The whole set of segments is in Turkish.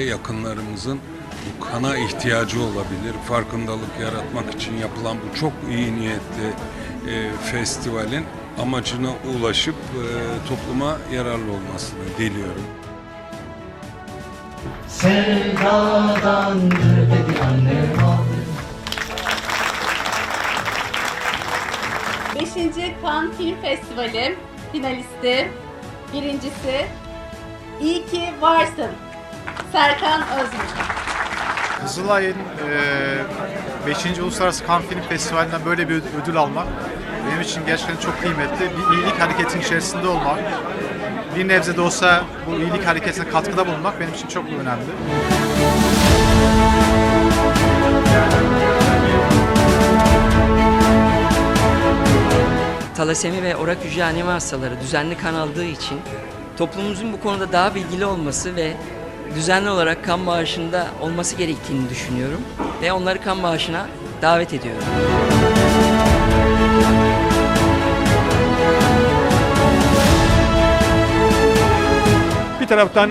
yakınlarımızın bu kana ihtiyacı olabilir. Farkındalık yaratmak için yapılan bu çok iyi niyetli e, festivalin amacına ulaşıp e, topluma yararlı olmasını diliyorum. Sevdadandır dedi annem 5. Cannes Film Festivali finalisti, birincisi İyi ki varsın. Serkan Özmür. Kızılay'ın 5. Uluslararası Cannes Film Festivali'nden böyle bir ödül almak benim için gerçekten çok kıymetli. Bir iyilik hareketinin içerisinde olmak, bir nebze de olsa bu iyilik hareketine katkıda bulunmak benim için çok önemli. talasemi ve orak hücre anemi hastaları düzenli kan aldığı için toplumumuzun bu konuda daha bilgili olması ve düzenli olarak kan bağışında olması gerektiğini düşünüyorum ve onları kan bağışına davet ediyorum. Bir taraftan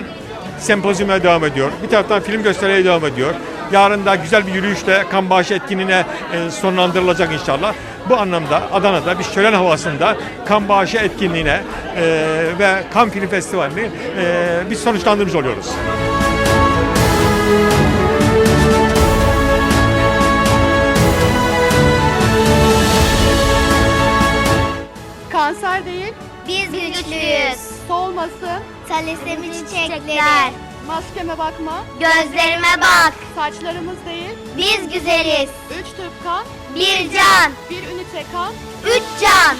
sempozyuma devam ediyor. Bir taraftan film gösterileri devam ediyor. Yarın da güzel bir yürüyüşle kan bağışı etkinliğine e, sonlandırılacak inşallah. Bu anlamda Adana'da bir şölen havasında kan bağışı etkinliğine e, ve kan film festivalini e, biz sonuçlandırmış oluyoruz. Kanser değil, Biz güçlüyüz. solmasın, Talisemi çiçekler. Maskeme bakma, Gözlerime bak. saçlarımız değil, Biz güzeliz. üç tüp kan, Bir can. bir ünite kan, Üç can.